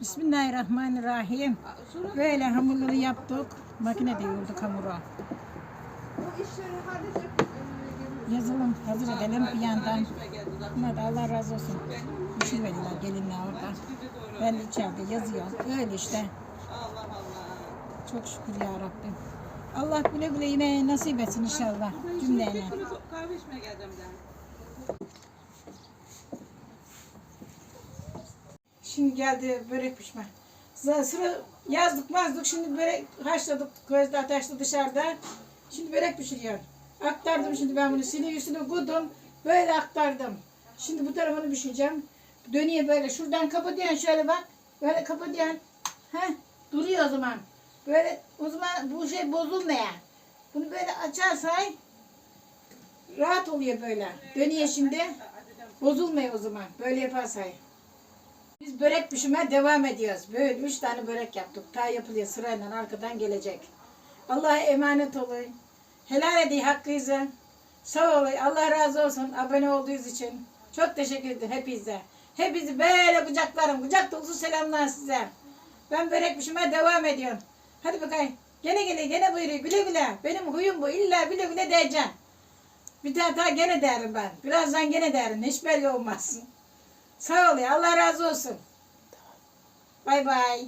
Bismillahirrahmanirrahim. Böyle hamurları yaptık. Hamuru. Bu işleri hadi Yazılım hazır edelim bir yandan. Buna da Allah razı olsun. Düşür verirler gelinler orada. Ben de içeride yazıyorum. Öyle işte. Çok şükür ya Rabbim. Allah güle güle yine nasip etsin inşallah cümlene. Şimdi geldi börek pişme. Sıra yazdık mazdık şimdi börek haşladık közde ateşte dışarıda. Şimdi börek pişiriyor. Aktardım şimdi ben bunu sini üstüne koydum. Böyle aktardım. Şimdi bu tarafını pişireceğim. Dönüyor böyle şuradan kapatıyorsun şöyle bak. Böyle kapatıyorsun. Heh, duruyor o zaman. Böyle o zaman bu şey bozulmuyor. Bunu böyle açarsan rahat oluyor böyle. Dönüyor şimdi. Bozulmuyor o zaman. Böyle yaparsan. Biz börek pişirmeye devam ediyoruz. Böyle üç tane börek yaptık. Ta yapılıyor sırayla arkadan gelecek. Allah'a emanet olun. Helal edin hakkınızı. Sağ olun. Allah razı olsun abone olduğunuz için. Çok teşekkür ederim hepinize. Hepinizi böyle kucaklarım. Kucak dolusu selamlar size. Ben börek pişirmeye devam ediyorum. Hadi bakayım. Gene gene gene buyuruyor. Güle güle. Benim huyum bu. İlla güle güle diyeceğim. Bir tane daha gene derim ben. Birazdan gene derim. Hiç belli olmaz. Sağ ol ya. Allah razı olsun. Bay bay.